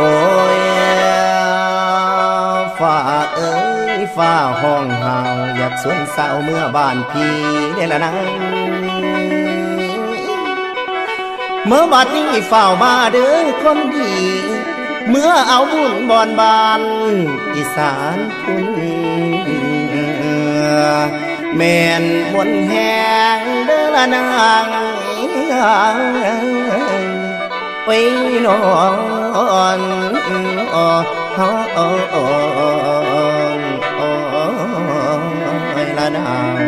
โอ้ยฝ่าเอ้ยฝ่าห้องเฮาอยากสวนสาวเมื่อบ้านพี่ได้ละนะเมื่อบัดนี้ฝ่าวมาเด้อคนดี เมื่อเอาบุญบอนบานอีสานคุณแม่นมนต์แหงเด้อละนางไป นอนอ๋ออ๋ออ๋ออ๋อละนาง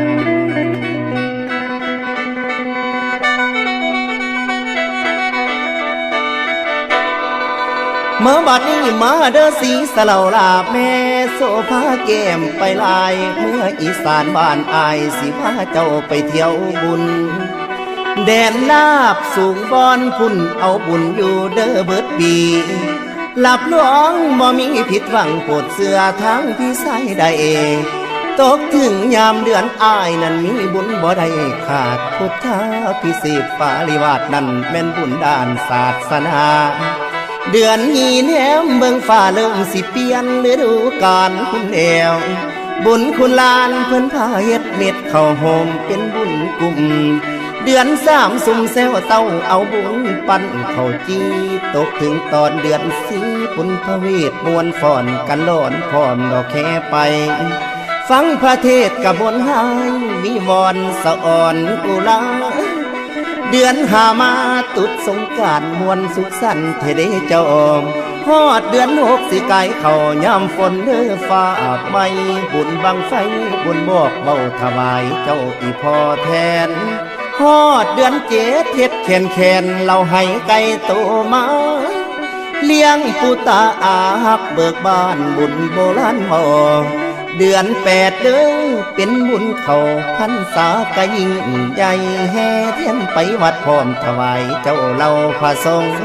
เมื่อบัดนี้มาเด้อสีสลาลาบแม่โซฟาแก้มไปลาย เมื่ออีสานบ้านอายสิพาเจ้าไปเที่ยวบุญ แดนลาบสูงบอนพุ่นเอาบุญอยู่เด้อเบิดปีหลับหลวงบ่มีผิดหวังปวดเสื้อทั้งพี่ใส่ได้เองตกถึงยามเดือนอายนั้นมีบุญบ่ได้ขาดพุทธาพิเศษปาริวาสนั้นแม่นบุญด้านศาสนา เดือนนี้แนมเบิ่งฟ้าเริ่มสิเปลี่ยนฤดูกาลคุณแอวบุญคุณลานเพิ่นพาเฮ็ดเม็ดเข้าโฮมเป็นบุญกลุ่ม เดือนสามสุ่มแซวเต้าเอาบุญปั้นเข้าจีตกถึงตอนเดือนสีปุนพระเวทมวนฟ้อนกันโลอนพร้อมดอกแค่ไป ฟังพระเทศกบนหายวิวรณ์สะอ่อนกุลาเดือนหามาตุดสงการมวนสุขสันต์เทเดเจ้าอมฮอดเดือนหกสิไกลเข้ายามฝนเด้อฟ้าไม่บุญบังไฟบุญบอกเบาถวายเจ้าอีพอแทน ฮอดเดือนเจ็ดเฮ็ดแขนแขนเราให้ไก่โตมา เลี้ยงปูตาอาหักเบิกบ้านบุญโบราณหมอเดือนแปดเด้อเป็นบุญเขาพันษากะยิ่งใหญ่แห่เทียนไปวัดพร้อมถวายเจ้าเราพระสงฆ์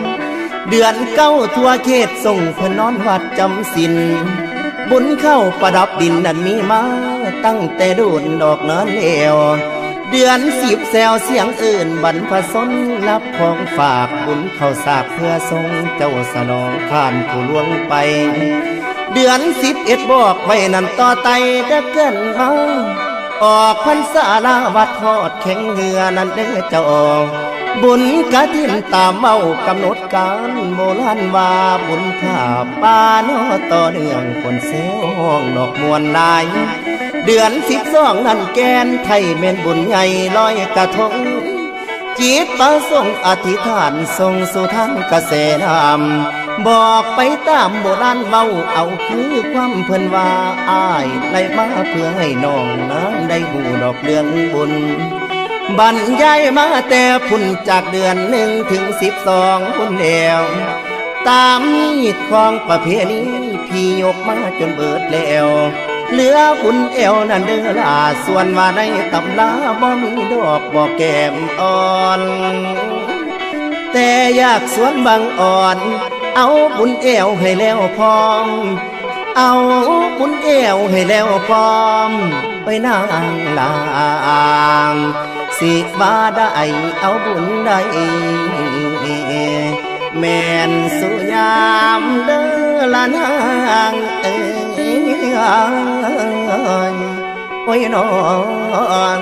เดือนเก้าทั่วเขตส่งเพนนอนวัดจำสินบุญเข้าประดับดินนั้นมีมา ตั้งแต่โดนดอกนั้นเอว เดือนสิบแซวเสียงอื่นบรรพสนรับของฝากบุญเข้าสากเพื่อทรงเจ้าสนองข้านผู้ล่วงไป เดือนสิบเอ็ดบอกไว้นั่นต่อไตเด้เกินมาออกพรรษาลาวัดทอดแข็งเหือนั่นเด้อเจ้าบุญกะทินตามเมากำหนดการโบราณว่าบุญข้าป่านอต่อเนื่องคนเซลห้องดอกมวลลาย เดือนสิบสองนั่นแกนไทยเม่นบุญใหญ่ลอยกระทงจิตประสงค์อธิษฐานทรงสู่ทางเกษนำบอกไปตามโบราณเว้าเอาคือความเพิ่นว่าอ้ายไล่มาเพื่อให้น้องนั้นได้หูดอกเรื่องบุญบรรยายมาแต่พุ่นจากเดือนหนึ่งถึงสิบสองพุ่นเดียวตามมีดของประเพณีพี่ยกมาจนเบิดแล้ว เหลือบุญเอวนั่นเด้อล่ะส่วนว่าในตำลาบ่มีดอกบอกแก้มอ่อน แต่อยากสวนบางอ่อน เอาบุญเอวให้แล้วพร้อม เอาบุญเอวให้แล้วพร้อม ไปนางลางสิว่าได้เอาบุญได้แม่นสุยามเด้อ ละนางเอ้ยโอ้ยนอน